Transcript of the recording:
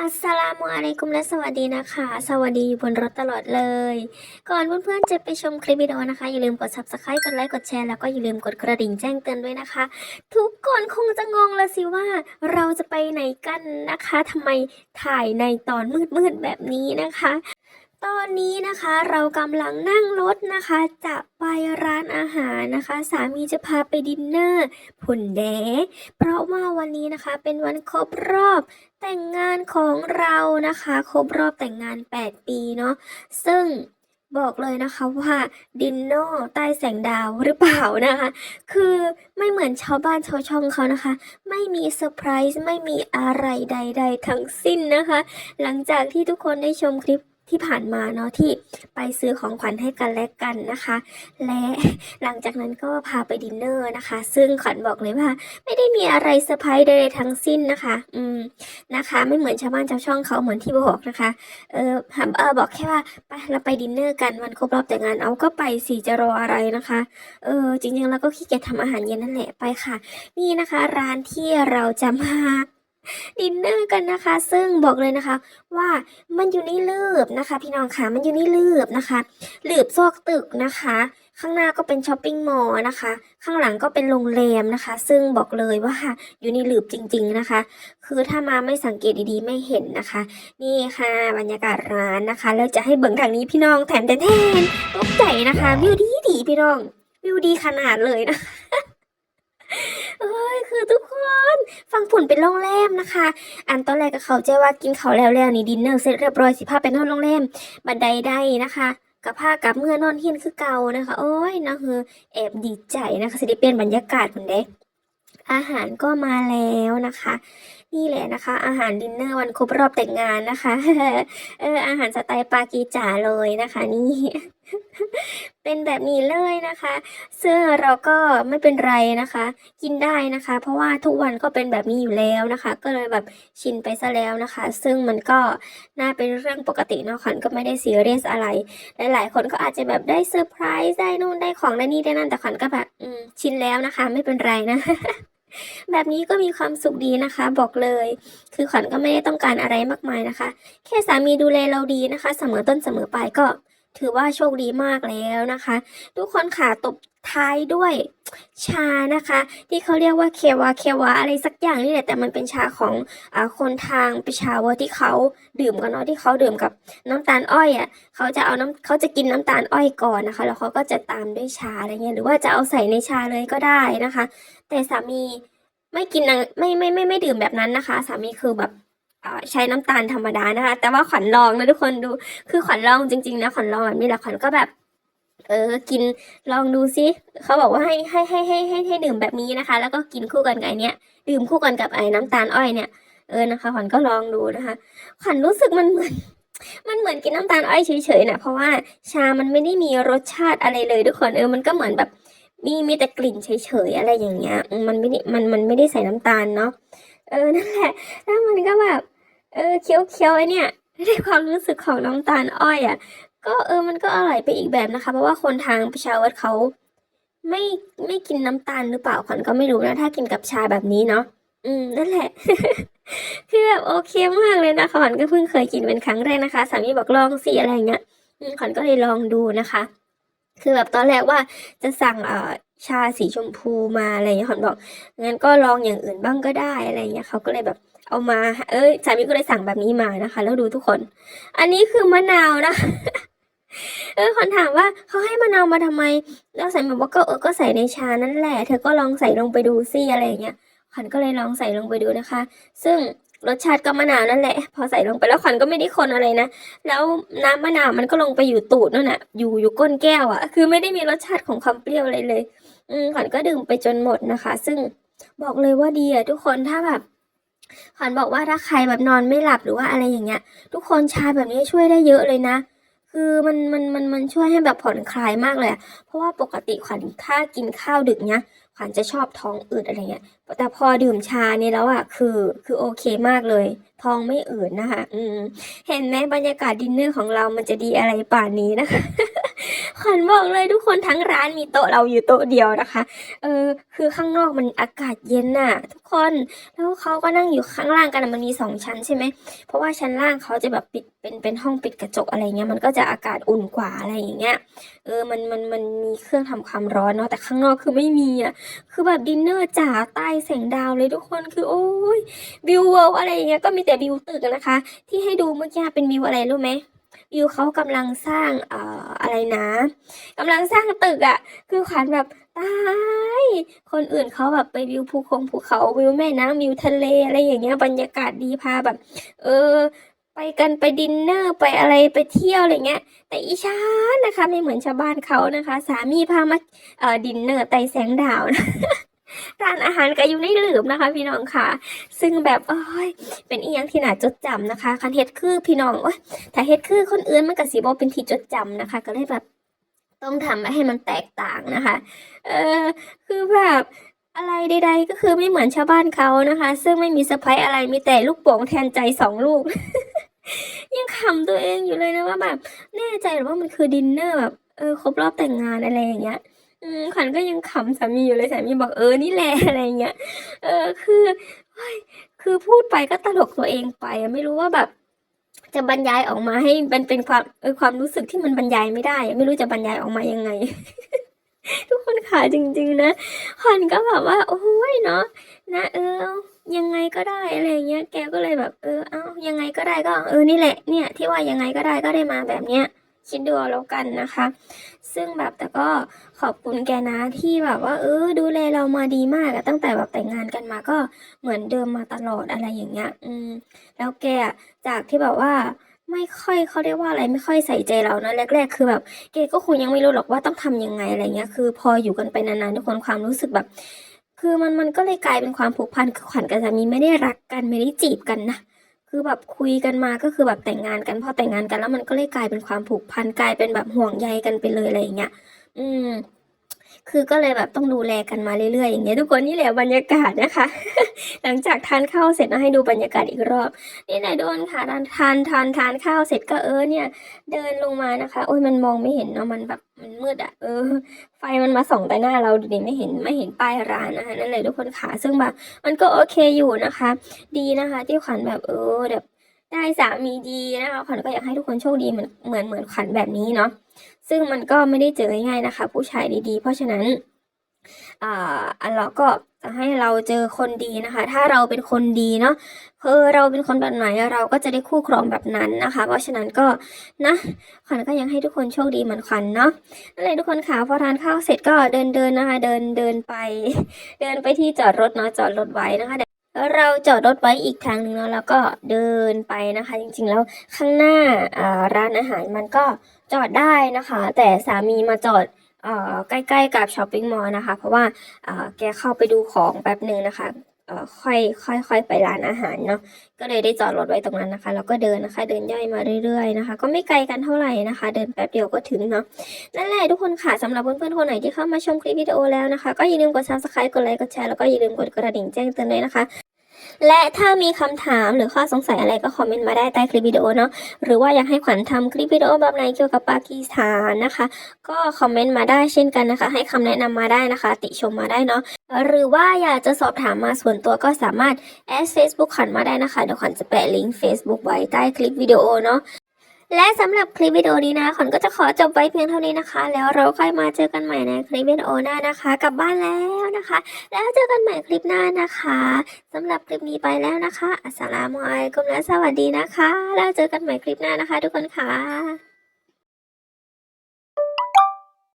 อัสสลามุอะลัยกุมและสวัสดีนะคะ สวัสดีอยู่บนรถตลอดเลย ก่อนเพื่อนๆจะไปชมคลิปวิดีโอนะคะ อย่าลืมกด subscribe กดไลค์กดแชร์แล้วก็อย่าลืมกดกระดิ่งแจ้งเตือนด้วยนะคะ ทุกคนคงจะงงละสิว่าเราจะไปไหนกันนะคะทำไมถ่ายในตอนมืดๆแบบนี้นะคะ ตอนนี้นะคะเรากำลังนั่งรถนะคะ จะไปร้านอาหารนะคะ สามีจะพาไปดินเนอร์ผุ่นแดเพราะว่าวันนี้นะคะเป็นวันครบรอบแต่งงานของเรานะคะ ครบรอบแต่งงาน 8 ปีเนาะซึ่งบอกเลยนะคะว่าดินเนอร์ใต้แสงดาวหรือเปล่านะคะ คือไม่เหมือนชาวบ้านชาวช่องเขานะคะ ไม่มีเซอร์ไพรส์ไม่มีอะไรใด ๆ ทั้งสิ้นนะคะ หลังจากที่ทุกคนได้ชมคลิป ที่ผ่านมาเนาะที่ไปซื้อของขวัญให้กันและกันนะคะ และหลังจากนั้นก็พาไปดินเนอร์นะคะ ซึ่งขวัญบอกเลยว่า ไม่ได้มีอะไรเซอร์ไพรส์ใดๆทั้งสิ้นนะคะ อืมนะคะ ไม่เหมือนชาวบ้านชาวช่องเขาเหมือนที่บอกนะคะเออถามเออบอกแค่ว่าไปเราไปดินเนอร์กันวันครบรอบแต่งงานเอาก็ไปสิจะรออะไรนะคะเออจริงๆแล้วก็ขี้เกียจทำอาหารเย็นนั่นแหละไปค่ะ นี่นะคะ ร้านที่เราจะมา ดินเนอร์กันนะคะ ซึ่งบอกเลยนะคะ ว่ามันอยู่ในลืบนะคะ พี่น้องค่ะมันอยู่ในลืบนะคะลืบซอกตึกนะคะ ข้างหน้าก็เป็นช้อปปิ้งมอลล์นะคะ ข้างหลังก็เป็นโรงแรมนะคะ ซึ่งบอกเลยว่าอยู่ในลืบจริง ๆนะคะ คือถ้ามาไม่สังเกตดีๆไม่เห็นนะคะ นี่ค่ะบรรยากาศร้านนะคะ แล้วจะให้เบิ่งทางนี้พี่น้องแถมแทนตกใจนะคะวิวดีดีพี่น้องวิวดีขนาดเลยนะเอ้ยคือทุกคน ปุ่นเป็นโรงแรมนะคะ อันตอนแรกก็เขาใจว่ากินเขาแล้วแล้วนี่ดินเนอร์เสร็จเรียบร้อยสิพาไปนอนโรงแรมบันไดได้นะคะกับผ้ากับเมื่อนอนเฮียนคือเก่านะคะ โอ้ยนะเฮอแอบดีใจนะคะสิได้เปลี่ยนบรรยากาศเหมือนเด็กอาหารก็มาแล้วนะคะ นี่แหละนะคะ อาหารดินเนอร์วันครบรอบแต่งงานนะคะ เอออาหารสไตล์ปากีจ๋าเลยนะคะ นี่ เป็นแบบนี้เลยนะคะซึ่งเราก็ไม่เป็นไรนะคะ กินได้นะคะ เพราะว่าทุกวันก็เป็นแบบนี้อยู่แล้วนะคะ ก็เลยแบบชินไปซะแล้วนะคะ ซึ่งมันก็น่าเป็นเรื่องปกติเนาะขวัญก็ไม่ได้ซีเรียสอะไร หลายๆคนก็อาจจะแบบได้เซอร์ไพรส์ได้นู่นได้ของได้นี่ได้นั่นแต่ขวัญก็แบบชินแล้วนะคะ ไม่เป็นไรนะแบบนี้ก็มีความสุขดีนะคะ บอกเลย คือขวัญก็ไม่ได้ต้องการอะไรมากมายนะคะ แค่สามีดูแลเราดีนะคะ เสมอต้นเสมอปลายก็ ถือว่าโชคดีมากแล้วนะคะ ทุกคนค่ะตบท้ายด้วยชานะคะ ที่เขาเรียกว่าเควาเควาอะไรสักอย่างนี่แหละแต่มันเป็นชาของอคนทางปชาวที่เขาดื่มกันเนาะที่เขาดื่มกับน้ำตาลอ้อยอะเขาจะเอาน้ำเขาจะกินน้ำตาลอ้อยก่อนนะคะ แล้วเขาก็จะตามด้วยชาอะไรเงี้ยหรือว่าจะเอาใส่ในชาเลยก็ได้นะคะ แต่สามีไม่กินไม่ไม่ไม่ไม่ดื่มแบบนั้นนะคะ สามีคือแบบ ใช้น้ำตาลธรรมดานะคะ แต่ว่าขวัญลองนะทุกคนดู คือขวัญลองจริงๆนะขวัญลองแบบนี้แหละขวัญก็แบบ เออ กินลองดูซิเขาบอกว่าให้ให้ให้ให้ให้ให้ดื่มแบบนี้นะคะ แล้วก็กินคู่กันกับไอเนี้ยดื่มคู่กันกับไอ้น้ำตาลอ้อยเนี่ยเออนะคะขวัญก็ลองดูนะคะขวัญรู้สึกมันเหมือนมันเหมือนกินน้ำตาลอ้อยเฉยๆนะเพราะว่าชามันไม่ได้มีรสชาติอะไรเลยทุกคนเออมันก็เหมือนแบบมีมีแต่กลิ่นเฉยๆอะไรอย่างเงี้ยมมันไม่ได้มันมันไม่ได้ใส่น้ำตาลเนาะ เออนั่นแหละแล้วมันก็แบบ เออเคี้ยวเคี้ยวไอเนี่ยได้ความรู้สึกของน้ำตาลอ้อยอะ ก็เออมันก็อร่อยไปอีกแบบนะคะ เพราะว่าคนทางประชาวัตเขาไม่ไม่กินน้ำตาลหรือเปล่าขวัญก็ไม่รู้นะ ถ้ากินกับชาแบบนี้เนาะอืมนั่นแหละ คือแบบโอเคมากเลยนะคะขวัญก็เพิ่งเคยกินเป็นครั้งแรกนะคะ สามีบอกลองสิอะไรเงี้ยขวัญก็เลยลองดูนะคะ คือแบบตอนแรกว่าจะสั่งเอ่อ ชาสีชมพูมาอะไรอย่างเงี้ยขวัญบอกงั้นก็ลองอย่างอื่นบ้างก็ได้อะไรเงี้ยเขาก็เลยแบบเอามา เอ้ยสามีก็เลยสั่งแบบนี้มานะคะ แล้วดูทุกคน อันนี้คือมะนาวนะเออคนถามว่าเขาให้มะนาวมาทำไม แล้วสามีบอกว่าก็เออก็ใส่ในชานั่นแหละ เธอก็ลองใส่ลงไปดูสิอะไรอย่างเงี้ยขวัญก็เลยลองใส่ลงไปดูนะคะ ซึ่ง รสชาติก็มะนาวนั่นแหละ พอใส่ลงไปแล้วขวัญก็ไม่ได้คนอะไรนะ แล้วน้ำมะนาวมันก็ลงไปอยู่ตูดนั่นน่ะอยู่อยู่ก้นแก้วอะ่ะ คือไม่ได้มีรสชาติของความเปรี้ยวอะไรเลย อืมขวัญก็ดื่มไปจนหมดนะคะ ซึ่งบอกเลยว่าดีอะทุกคนถ้าแบบขวัญบอกว่าถ้าใครแบบนอนไม่หลับหรือว่าอะไรอย่างเงี้ย ทุกคนชาแบบนี้ช่วยได้เยอะเลยนะ คือมันมันมันมันช่วยให้แบบผ่อนคลายมากเลยเพราะว่าปกติขวัญถ้ากินข้าวดึกเนี้ย ขวัญจะชอบท้องอืดอะไรเงี้ย แต่พอดื่มชาเนี่ยแล้วอะคือ คือโอเคมากเลย ท้องไม่อืดนะคะ อืม เห็นไหมบรรยากาศดินเนอร์ของเรามันจะดีอะไรป่านนี้นะคะ วัญบอกเลยทุกคนทั้งร้านมีโต๊ะเราอยู่โต๊ะเดียวนะคะ เออคือข้างนอกมันอากาศเย็นน่ะ ทุกคนแล้วเขาก็นั่งอยู่ข้างล่างกันมันมีสองชั้นใช่ไหมเพราะว่าชั้นล่างเขาจะแบบปิดเป็นเป็นห้องปิดกระจกอะไรเงี้ยมันก็จะอากาศอุ่นกว่าอะไรอย่างเงี้ยเออมันมันมันมีเครื่องทำความร้อนเนาะแต่ข้างนอกคือไม่มีอะคือแบบดินเนอร์จ๋าใต้แสงดาวเลยทุกคนคือโอ้ยวิวเวิลอะไรอย่างเงี้ยก็มีแต่วิวตึกนะคะ ที่ให้ดูเมื่อกี้เป็นวิวอะไรรู้ไหม วิวเขากำลังสร้างเอ่ออะไรนะกำลังสร้างตึกอะคือขวัญแบบตายคนอื่นเขาแบบไปวิวภูคงภูเขาวิวแม่น้ำวิวทะเลอะไรอย่างเงี้ยบรรยากาศดีพาแบบ เออ ไปกันไปดินเนอร์ไปอะไรไปเที่ยวอะไรเงี้ย แต่อีชานนะคะ ไม่เหมือนชาวบ้านเขานะคะ สามีพามาเอ่อดินเนอร์ไต่แสงดาวนะ ร้านอาหารก็อยู่ในหลืมนะคะ พี่น้องค่ะ ซึ่งแบบโอ้ยเป็นอีหยังที่น่าจดจำนะคะคันเฮ็ดคือพี่น้องโอ้ยถ้าเฮ็ดคือคนอื่นมันก็สิบ่เป็นที่จดจำนะคะ ก็เลยแบบต้องทำให้มันแตกต่างนะคะ เออคือแบบอะไรใดๆก็คือไม่เหมือนชาวบ้านเขานะคะ ซึ่งไม่มีเซอร์ไพรส์อะไรมีแต่ลูกโป่งแทนใจสองลูก ยังขำตัวเองอยู่เลยนะว่าแบบแน่ใจหรือว่ามันคือดินเนอร์แบบเออครบรอบแต่งงานอะไรอย่างเงี้ย ขวัญก็ยังขำสามีอยู่เลยสามีบอกเออนี่แหละอะไรเงี้ย เออคือคือพูดไปก็ตลกตัวเองไปไม่รู้ว่าแบบ จะบรรยายออกมาให้มันเป็นความเออความรู้สึกที่มันบรรยายไม่ได้ ไม่รู้จะบรรยายออกมายังไง ทุกคนขาจริง ๆ นะขวัญก็แบบว่า โอ้ยเนาะนะเออยังไงก็ได้อะไรเงี้ย แกก็เลยแบบ เออ เอายังไงก็ได้ก็ เออนี่แหละเนี่ย ที่ว่ายังไงก็ได้ก็ได้มาแบบเนี้ย คิดดูเอาแล้วกันนะคะ ซึ่งแบบแต่ก็ขอบคุณแกนะที่แบบว่า เออ ดูแลเรามาดีมากอะตั้งแต่แบบแต่งงานกันมาก็เหมือนเดิมมาตลอดอะไรอย่างเงี้ย อืม แล้วแกจากที่แบบว่าไม่ค่อยเขาเรียกว่าอะไรไม่ค่อยใส่ใจเรานะแรก ๆ คือแบบแกก็คงยังไม่รู้หรอกว่าต้องทำยังไงอะไรเงี้ยคือ พออยู่กันไปนานๆทุกคนความรู้สึกแบบ คือมันมันก็เลยกลายเป็นความผูกพันคือขวัญกับสามีไม่ได้รักกันไม่ได้จีบกันนะ คือแบบคุยกันมาก็คือแบบแต่งงานกันพอแต่งงานกันแล้วมันก็เลยกลายเป็นความผูกพันกลายเป็นแบบห่วงใยกันไปเลยอะไรอย่างเงี้ย อืม คือก็เลยแบบต้องดูแลกันมาเรื่อยๆอย่างเงี้ยทุกคนนี่แหละบรรยากาศนะคะ หลังจากทานข้าวเสร็จนะให้ดูบรรยากาศอีกรอบ นี่นายโดนค่ะทานทานทานทานข้าวเสร็จก็เออเนี่ยเดินลงมานะคะ โอ้ยมันมองไม่เห็นเนาะมันแบบมันมืดอะเออ ไฟมันมาส่องแต่หน้าเราดูดิไม่เห็นไม่เห็นป้ายร้านนะคะนั่นเลยทุกคนค่ะซึ่งแบบมันก็โอเคอยู่นะคะ ดีนะคะที่ขวัญแบบเออแบบได้สามีดีนะคะขวัญก็อยากให้ทุกคนโชคดีเหมือนเหมือนเหมือนขวัญแบบนี้เนาะ ซึ่งมันก็ไม่ได้เจอง่ายๆนะคะ ผู้ชายดีๆ เพราะฉะนั้นอ่าอันเราก็จะให้เราเจอคนดีนะคะ ถ้าเราเป็นคนดีเนาะคือเราเป็นคนแบบไหนเราก็จะได้คู่ครองแบบนั้นนะคะ เพราะฉะนั้นก็นะขวัญก็ยังให้ทุกคนโชคดีเหมือนขวัญเนาะนั่นเลยทุกคนค่ะพอทานข้าวเสร็จก็เดินเดินนะคะ เดินเดินไป เดินไปที่จอดรถเนาะจอดรถไว้นะคะ เราจอดรถไว้อีกทางหนึ่งเนาะแล้วก็เดินไปนะคะ จริงๆแล้วข้างหน้าร้านอาหารมันก็จอดได้นะคะ แต่สามีมาจอดอใกล้ๆกับช้อปปิ้งมอลล์นะคะ เพราะว่าแกเข้าไปดูของแป๊บหนึ่งนะคะค่อยค่อยค่อยไปร้านอาหารเนาะก็เลยได้จอดรถไว้ตรงนั้นนะคะแล้วก็เดินนะคะ เดินย่อยมาเรื่อยๆนะคะ ก็ไม่ไกลกันเท่าไหร่นะคะ เดินแป๊บเดียวก็ถึงเนาะนั่นแหละทุกคนค่ะสำหรับเพื่อนๆคนไหนที่เข้ามาชมคลิปวิดีโอแล้วนะคะ ก็อย่าลืมกด subscribe กดไลค์กดแชร์แล้วก็อย่าลืมกดกระดิ่งแจ้งเตือนด้วยนะคะ และถ้ามีคำถามหรือข้อสงสัยอะไรก็คอมเมนต์มาได้ใต้คลิปวิดีโอเนาะหรือว่าอยากให้ขวัญทำคลิปวิดีโอแบบไหนเกี่ยวกับปากีสถานนะคะ ก็คอมเมนต์มาได้เช่นกันนะคะ ให้คำแนะนำมาได้นะคะ ติชมมาได้เนาะหรือว่าอยากจะสอบถามมาส่วนตัวก็สามารถแอด Facebook ขวัญมาได้นะคะเดี๋ยวขวัญจะแปะลิงก์ Facebook ไว้ใต้คลิปวิดีโอเนาะ และสำหรับคลิปวิดีโอนี้นะขอนก็จะขอจบไว้เพียงเท่านี้นะคะ แล้วเราค่อยมาเจอกันใหม่ในคลิปวิดีโอหน้านะคะ กลับบ้านแล้วนะคะ แล้วเจอกันใหม่คลิปหน้านะคะสำหรับคลิปนี้ไปแล้วนะคะ อัสสลามุอะลัยกุมและสวัสดีนะคะ แล้วเจอกันใหม่คลิปหน้านะคะ ทุกคนค่ะ